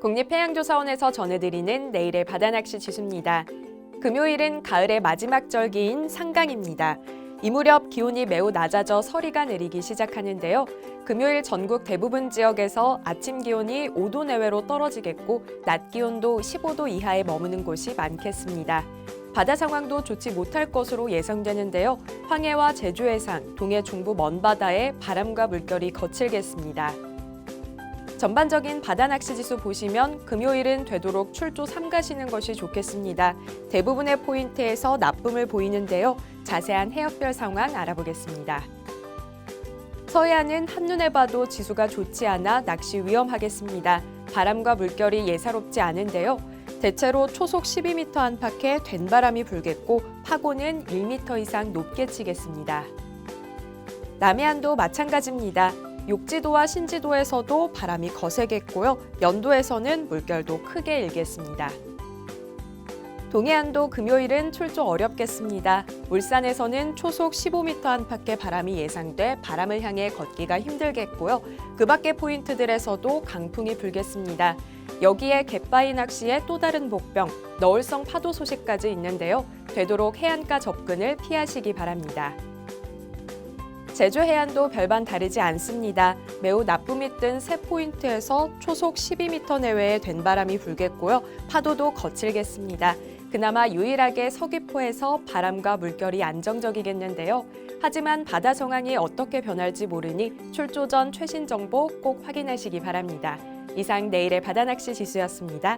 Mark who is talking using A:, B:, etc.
A: 국립해양조사원에서 전해드리는 내일의 바다낚시 지수입니다. 금요일은 가을의 마지막 절기인 상강입니다. 이 무렵 기온이 매우 낮아져 서리가 내리기 시작하는데요. 금요일 전국 대부분 지역에서 아침 기온이 5도 내외로 떨어지겠고 낮 기온도 15도 이하에 머무는 곳이 많겠습니다. 바다 상황도 좋지 못할 것으로 예상되는데요. 황해와 제주 해상, 동해 중부 먼바다에 바람과 물결이 거칠겠습니다. 전반적인 바다 낚시 지수 보시면 금요일은 되도록 출조 삼가시는 것이 좋겠습니다. 대부분의 포인트에서 나쁨을 보이는데요. 자세한 해역별 상황 알아보겠습니다. 서해안은 한눈에 봐도 지수가 좋지 않아 낚시 위험하겠습니다. 바람과 물결이 예사롭지 않은데요. 대체로 초속 12m 안팎의 된바람이 불겠고 파고는 1m 이상 높게 치겠습니다. 남해안도 마찬가지입니다. 욕지도와 신지도에서도 바람이 거세겠고요. 연도에서는 물결도 크게 일겠습니다. 동해안도 금요일은 출조 어렵겠습니다. 울산에서는 초속 15m 안팎의 바람이 예상돼 바람을 향해 걷기가 힘들겠고요. 그 밖의 포인트들에서도 강풍이 불겠습니다. 여기에 갯바위 낚시의 또 다른 복병, 너울성 파도 소식까지 있는데요. 되도록 해안가 접근을 피하시기 바랍니다. 제주 해안도 별반 다르지 않습니다. 매우 나쁨이 뜬 세 포인트에서 초속 12m 내외의 된바람이 불겠고요. 파도도 거칠겠습니다. 그나마 유일하게 서귀포에서 바람과 물결이 안정적이겠는데요. 하지만 바다 상황이 어떻게 변할지 모르니 출조 전 최신 정보 꼭 확인하시기 바랍니다. 이상 내일의 바다 낚시 지수였습니다.